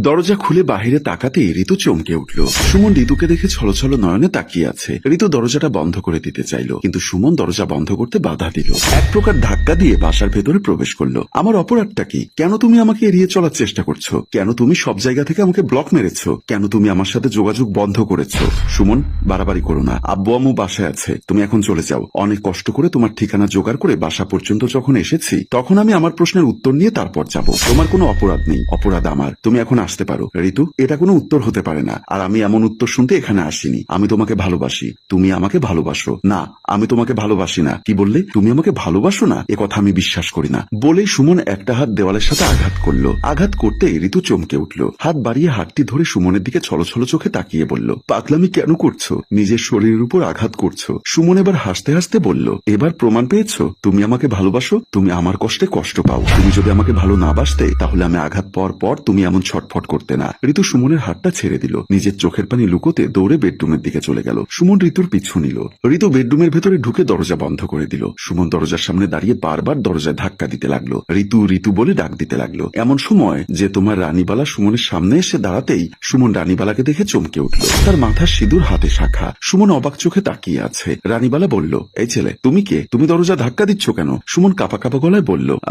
দরজা খুলে বাহিরে তাকাতে ঋতু চমকে উঠল। সুমন ঋতুকে দেখে ছলছল নয়নে তাকিয়ে আছে। ঋতু দরজাটা বন্ধ করে দিতে চাইল, কিন্তু সুমন দরজা বন্ধ করতে বাধা দিল। এক প্রকার ধাক্কা দিয়ে বাসার ভেতরে প্রবেশ করল। আমার অপরাধটা কি? কেন তুমি আমাকে এড়িয়ে চলার চেষ্টা করছ? কেন তুমি সব জায়গা থেকে আমাকে ব্লক মেরেছো? কেন তুমি আমার সাথে যোগাযোগ বন্ধ করেছ? সুমন, বাড়াবাড়ি করো না। আব্বু আম্মু বাসায় আছে। তুমি এখন চলে যাও। অনেক কষ্ট করে তোমার ঠিকানা জোগাড় করে বাসা পর্যন্ত যখন এসেছি, তখন আমি আমার প্রশ্নের উত্তর নিয়ে তারপর যাব। তোমার কোনো অপরাধ নেই। অপরাধ আমার। তুমি এখন আসতে পারো। ঋতু, এটা কোনো উত্তর হতে পারে না। আর আমি এমন উত্তর শুনতে এখানে আসিনি। আমি তোমাকে ভালোবাসি। তুমি আমাকে ভালোবাসো। না, আমি তোমাকে ভালোবাসি না। কি বললে? তুমি আমাকে ভালোবাসো না? এ কথা আমি বিশ্বাস করি না। বলেই সুমন একটা হাত দেওয়ালের সাথে আঘাত করল। আঘাত করতে ঋতু চমকে উঠল। হাত বাড়িয়ে হাতটি ধরে সুমনের দিকে ছলছল চোখে তাকিয়ে বলল, পাগলামি কেন করছ? নিজের শরীরের উপর আঘাত করছ? সুমন এবার হাসতে হাসতে বলল, এবার প্রমাণ পেয়েছ? তুমি আমাকে ভালোবাসো? তুমি আমার কষ্টে কষ্ট পাও। তুমি যদি আমাকে ভালো না বাসতে, তাহলে আমি আঘাত পর পর, তুমি এমন ছটফট করতে না। ঋতু সুমনের হাতটা ছেড়ে দিল। নিজের চোখের পানি লুকোতে দৌড়ে বেডরুমের দিকে চলে গেল। সুমন ঋতুর পিছু নিল। ঋতু বেডরুমের ভেতরে ঢুকে দরজা বন্ধ করে দিল। সুমন দরজার সামনে দাঁড়িয়ে বারবার দরজায় ধাক্কা দিতে লাগল। ঋতু ঋতু বলে ডাক দিতে লাগল। এমন সময় যে তোমার রানীবালা সুমনের সামনে এসে দাঁড়াতেই সুমন রানীবালাকে দেখে চমকে উঠল। তার মাথার সিঁদুর হাতে শাখা। সুমন অবাক চোখে তাকিয়ে আছে। রানীবালা বলল এই ছেলে তুমি কে? তুমি দরজা ধাক্কা দিচ্ছ কেন? সুমন কাপা কাপা গলায় বলল "আ,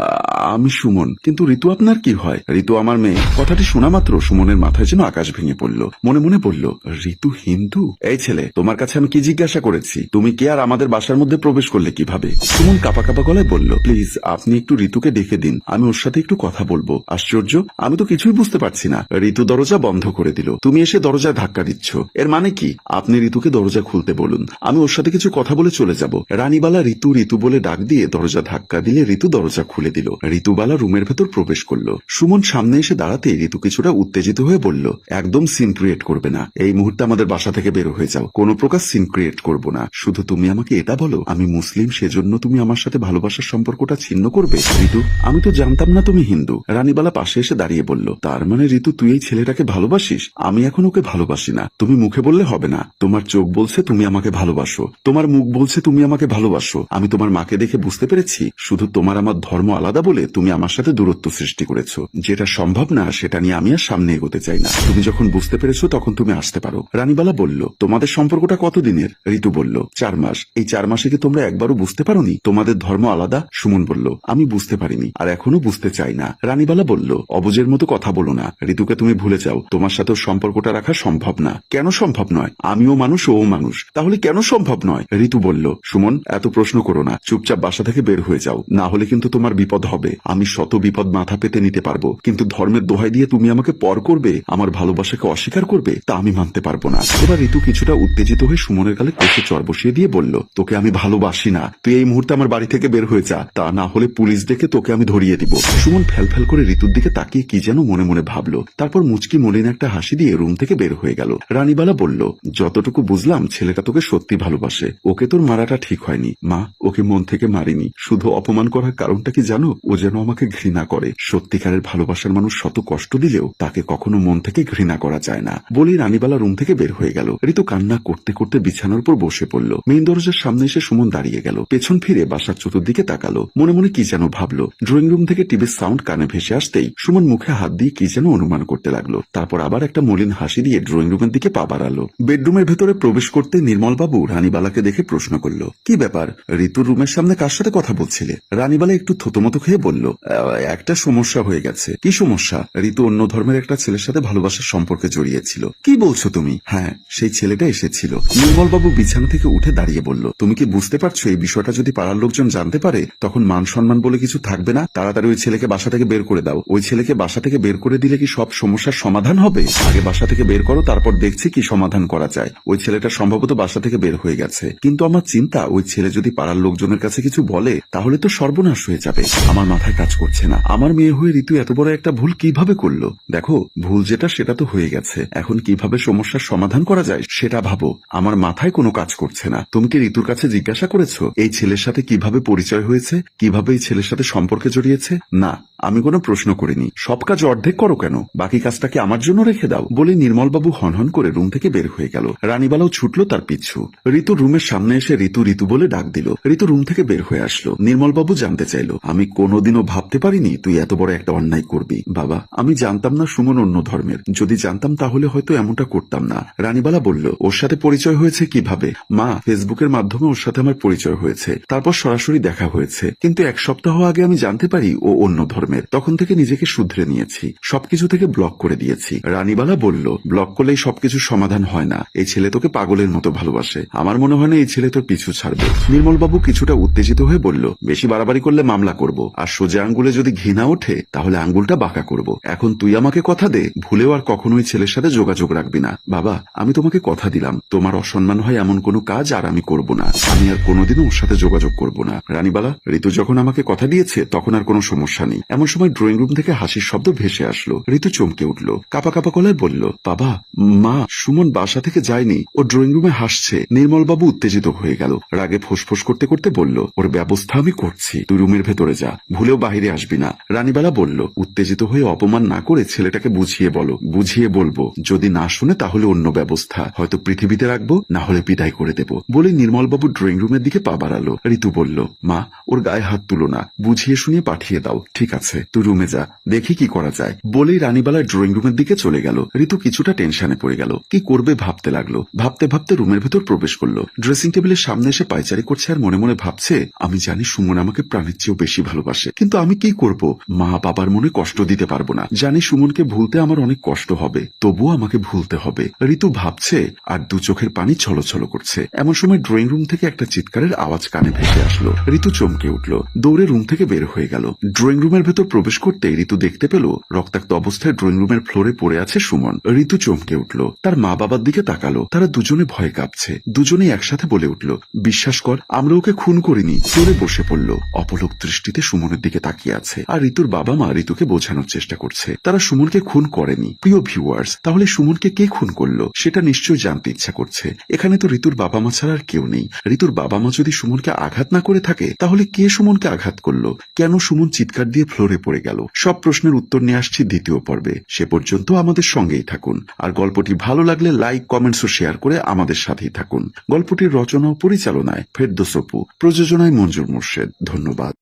আমি সুমন। কিন্তু ঋতু আপনার কি হয়? ঋতু আমার মেয়ে। কথাটি শোনা মাত্র সুমনের মাথায় যেন আকাশ ভেঙে পড়ল। মনে মনে বলল ঋতু হিন্দু? এই ছেলে, তোমার কাছে আমি কি জিজ্ঞাসা করেছি? তুমি কি আর আমাদের বাসার মধ্যে প্রবেশ করলে কীভাবে? সুমন কাপা কাপা গলায় বলল, প্লিজ, আপনি একটু ঋতুকে ডেকে দিন। আমি ওর সাথে একটু কথা বলব। আশ্চর্য, আমি তো কিছুই বুঝতে পারছি না। ঋতু দরজা বন্ধ করে দিল। তুমি এসে দরজায় ধাক্কা দিচ্ছ। এর মানে কি? আপনি ঋতুকে দরজা খুলতে বলুন। আমি ওর সাথে কিছু কথা বলে চলে যাব। রানীবালা ঋতু ঋতু বলে ডাক দিয়ে দরজা ধাক্কা দিলে ঋতু দরজা খুলে দিল। ঋতুবালা রুমের ভেতর প্রবেশ করল। সুমন সামনে এসে দাঁড়াতে ঋতু কিছুটা উত্তেজিত হয়ে বলল, একদম সিন ক্রিয়েট করবে না। এই মুহূর্তে আমাদের বাসা থেকে বের হয়ে যাও। কোনো প্রকার সিন ক্রিয়েট করব না। শুধু তুমি আমাকে এটা বলো, আমি মুসলিম, সেজন্য তুমি আমার সাথে ভালোবাসার সম্পর্কটা ছিন্ন করবে। ঋতু, আমি তো জানতাম না তুমি হিন্দু। রানীবালা পাশে এসে দাঁড়িয়ে বলল, তার মানে ঋতু, তুই এই ছেলেটাকে ভালোবাসিস? আমি এখন ওকে ভালোবাসি না। তুমি মুখে বললে হবে না। তোমার চোখ বলছে তুমি আমাকে ভালোবাসো। তোমার মুখ বলছে তুমি আমাকে ভালোবাসো। আমি তোমার মাকে দেখে বুঝতে পেরেছি। শুধু তোমার আমার ধর্ম আলাদা বলে তুমি আমার সাথে দূরত্ব সৃষ্টি করেছ। যেটা সম্ভব না, সেটা নিয়ে আমি আর সামনে এগোতে চাই না। তুমি যখন বুঝতে পেরেছ, তখন তুমি আসতে পারো। রানীবালা বলল, তোমাদের সম্পর্কটা কতদিনের? ঋতু বলল, চার মাস। এই চার মাসে কি তোমরা একবারও বুঝতে পারোনি? তোমাদের ধর্ম আলাদা? সুমন বলল, আমি বুঝতে পারিনি, আর এখনও বুঝতে চাই না। রানীবালা বলল অবুজের মতো কথা বলো না। ঋতুকে তুমি ভুলে যাও। তোমার সাথেও সম্পর্কটা রাখা সম্ভব না। কেন সম্ভব নয়? আমিও মানুষ, ও মানুষ। তাহলে কেন সম্ভব নয়? ঋতু বলল, সুমন, এত প্রশ্ন করো না। চুপচাপ বাসা থেকে বের হয়ে যাও। না হলে কিন্তু তোমার বিপদ হবে। আমি শত বিপদ মাথা পেতে নিতে পারব। কিন্তু ধর্মের দোহাই দিয়ে তুমি আমাকে পর করবে, আমার ভালোবাসাকে অস্বীকার করবে, তা আমি মানতে পারব না। এবার ঋতু কিছুটা উত্তেজিত হয়ে সুমনের গালে কষে চর বসিয়ে দিয়ে বলল, তোকে আমি ভালোবাসি না। তুই এই মুহূর্তে আমার বাড়ি থেকে বের হয়ে যা। তা না হলে পুলিশ ডেকে তোকে আমি ধরিয়ে দিব। সুমন ফেল করে ঋতুর দিকে তাকিয়ে কি যেন মনে মনে ভাবলো। তারপর মুচকি মলিন একটা হাসি দিয়ে রুম থেকে বের হয়ে গেল। রানীবালা বলল, যতটুকু বুঝলাম, ছেলেটা তোকে সত্যি ভালোবাসে। ওকে তোর মারাটা ঠিক হয়নি। মা, ওকে মন থেকে মারিনি। শুধু অপমান করার কারণটা কি জানো? ও যেন আমাকে ঘৃণা করে। সত্যিকারের ভালোবাসার মানুষ শত কষ্ট দিলেও তাকে কখনো মন থেকে ঘৃণা করা যায় না। বলেই রানীবালা রুম থেকে বের হয়ে গেল। ঋতু কান্না করতে করতে বিছানার উপর বসে পড়ল। মেইন দরজার সামনে এসে সুমন দাঁড়িয়ে গেল। পেছন ফিরে বাসার চতুর্দিকে তাকালো। মনে মনে কি যেন ভাবলো। ড্রয়িং রুম থেকে টিভির সাউন্ড কানে ভেসে আসতেই সুমন মুখে হাত দিয়ে কি যেন অনুমান করতে লাগল। তারপর আবার একটা মলিন হাসি দিয়ে ড্রয়িং রুমের দিকে পা বাড়ালো। বেডরুমের ভেতরে প্রবেশ করতে নির্মলবাবু রানীবালাকে দেখে প্রশ্ন করল কি ব্যাপার? ঋতুর রুমের সামনে কার সাথে কথা বলছিলে? রানীবালা একটু থতমতো খেয়ে বলল "আহ, একটা সমস্যা হয়ে গেছে। কি সমস্যা? ঋতু অন্য ধর্মের একটা ছেলের সাথে ভালোবাসার সম্পর্কে জড়িয়েছিল। কি বলছো তুমি? হ্যাঁ সেই ছেলেটা এসেছিল। নির্মলবাবু বিছানা থেকে উঠে দাঁড়িয়ে বলল, তুমি কি বুঝতে পারছ এই বিষয়টা যদি পাড়ার লোকজন জানতে পারে, তখন মান সম্মান বলে কিছু থাকবে না? তাড়াতাড়ি ওই ছেলেকে বাসা থেকে বের করে দাও। ওই ছেলেকে বাসা থেকে বের করে দিলে কি সব সমস্যার সমাধান হবে? আগে বাসা থেকে বের করো, তারপর দেখছি কি সমাধান করা যায়। ওই ছেলেটা সম্ভবত বাসা থেকে বের হয়ে গেছে। কিন্তু আমার চিন্তা, ওই ছেলে যদি পাড়ার লোকজনের কাছে কিছু বলে, তাহলে তো সর্বনাশ হয়ে যাবে। আমার মাথায় কাজ করছে না। আমার মেয়ে হয়ে ঋতু এত বড় একটা ভুল কীভাবে করল? দেখো, ভুল যেটা, সেটা তো হয়ে গেছে। এখন কীভাবে সমস্যার সমাধান করা যায়, সেটা ভাবো। আমার মাথায় কোনো কাজ করছে না। তুমি কি ঋতুর কাছে জিজ্ঞাসা করেছ? এই ছেলের সাথে কীভাবে পরিচয় হয়েছে? কীভাবে এই ছেলের সাথে সম্পর্কে জড়িয়েছে? না। আমি কোনো প্রশ্ন করিনি। সব কাজ অর্ধেক করো কেন? বাকি কাজটাকে আমার জন্য রেখে দাও। বলে নির্মলবাবু হনহন করে রুম থেকে বের হয়ে গেল। রানীবালাও ছুটলো তার পিছু। ঋতু রুমের সামনে এসে ঋতু ঋতু বলে ডাক দিল। ঋতু রুম থেকে বের হয়ে আসলো। নির্মলবাবু জানতে চাইলো, আমি কোনোদিনও ভাবতে পারিনি তুই এত বড় একটা অন্যায় করবি। বাবা, আমি জানতাম না সুমন অন্য ধর্মের। যদি জানতাম তাহলে হয়তো এমনটা করতাম না। রানীবালা বলল, ওর সাথে পরিচয় হয়েছে কীভাবে? মা, ফেসবুকের মাধ্যমে ওর সাথে আমার পরিচয় হয়েছে। তারপর সরাসরি দেখা হয়েছে। কিন্তু এক সপ্তাহ আগে আমি জানতে পারি ও অন্য ধর্মের। তখন থেকে নিজেকে শুধরে নিয়েছি। সবকিছু থেকে ব্লক করে দিয়েছি। রানীবালা বলল ব্লক করলেই সবকিছু সমাধান হয় না। এই ছেলে তোকে পাগলের মতো ভালোবাসে। আমার মনে হয় না এই ছেলে তোর পিছু ছাড়বে। নির্মলবাবু কিছুটা উত্তেজিত হয়ে বলল, বেশি বাড়াবাড়ি করলে মামলা করব। আর সোজা আঙ্গুলে যদি ঘৃণা ওঠে, তাহলে আঙ্গুলটা বাঁকা করব। এখন তুই আমাকে কথা দে, ভুলেও আর কখনোই ছেলের সাথে যোগাযোগ রাখবি না। বাবা, আমি তোমাকে কথা দিলাম। তোমার অসম্মান হয় এমন কোনো কাজ আর আমি করব না। আমি আর কোনোদিনও ওর সাথে যোগাযোগ করব না। রানীবালা, ঋতু যখন আমাকে কথা দিয়েছে, তখন আর কোনো সমস্যা নেই। এমন সময় ড্রয়িং রুম থেকে হাসির শব্দ ভেসে আসলো। ঋতু চমকে উঠল। কাপা কাপা গলায় বলল, বাবা, মা, সুমন বাসা থেকে যায়নি। ও ড্রয়িং রুমে হাসছে। নির্মলবাবু উত্তেজিত হয়ে গেল। রাগে ফোঁস করতে করতে বলল, ওর ব্যবস্থা আমি করছি। তুই রুমের ভেতরে যা। ভুলেও বাহিরে আসবি না। রানীবালা বলল, উত্তেজিত হয়ে অপমান না করে ছেলেটাকে বুঝিয়ে বলো। বুঝিয়ে বলব। যদি না শুনে তাহলে অন্য ব্যবস্থা। হয়তো পৃথিবীতে রাখব, না হলে বিদায় করে দেব। বলে নির্মলবাবু ড্রয়িং রুমের দিকে পা বাড়ালো। ঋতু বলল, মা, ওর গায়ে হাত তুলো না। বুঝিয়ে শুনিয়ে পাঠিয়ে দাও। ঠিক আছে। তুই রুমে যা। দেখি কি করা যায়। বলেই রানীবালা ড্রয়িং রুমের দিকে চলে গেল। ঋতু কিছুটা টেনশনে পড়ে গেল। কি করবে ভাবতে লাগল। ভাবতে ভাবতে রুমের ভেতর প্রবেশ করল। ড্রেসিং টেবিলের সামনে এসে পাইচারি করছে আর মনে মনে ভাবছে, আমি জানি সুমন আমাকে প্রাণের চেয়েও বেশি ভালোবাসে। কিন্তু আমি কি করব? মা বাবার মনে কষ্ট দিতে পারব না। জানি সুমনকে ভুলতে আমার অনেক কষ্ট হবে। তবুও আমাকে ভুলতে হবে। ঋতু ভাবছে, আর দু চোখের পানি ছলছল করছে। এমন সময় ড্রয়িং রুম থেকে একটা চিৎকারের আওয়াজ কানে ভেসে আসলো। ঋতু চমকে উঠল। দৌড়ে রুম থেকে বের হয়ে গেল। ড্রয়িং রুমের ভেতর প্রবেশ করতে ঋতু দেখতে পেল রক্তাক্ত অবস্থায় ড্রয়িং রুমের ফ্লোরে পড়ে আছে সুমন। ঋতু চমকে উঠল। তার মা বাবার দিকে তাকালো। তারা দুজনে ভয় কাঁপছে। দুজনে একসাথে বলে উঠল, বিশ্বাস কর, আমরা ওকে খুন করিনি। চলে বসে পড়ল। অপলক দৃষ্টিতে সুমনের দিকে তাকিয়ে আছে। আর ঋতুর বাবা মা ঋতুকে বোঝানোর চেষ্টা করছে। তারা সুমনকে খুন করেনি। প্রিয় ভিউয়ার্স, তাহলে সুমনকে কে খুন করল? সেটা নিশ্চয়ই জানতে ইচ্ছা করছে। এখানে তো ঋতুর বাবা মা ছাড়া আর কেউ নেই। ঋতুর বাবা মা যদি সুমনকে আঘাত না করে থাকে, তাহলে কে সুমনকে আঘাত করল? কেন সুমন চিৎকার দিয়ে ফ্লোরে পড়ে গেল। সব প্রশ্নের উত্তর নিয়ে আসছি দ্বিতীয় পর্বে। সে পর্যন্ত আমাদের সঙ্গেই থাকুন। আর গল্পটি ভালো লাগলে লাইক, কমেন্টস ও শেয়ার করে আমাদের সাথেই থাকুন। গল্পটির রচনা ও পরিচালনায় ফেরদোসপু প্রযোজনায় মঞ্জুর মোর্শেদ। ধন্যবাদ।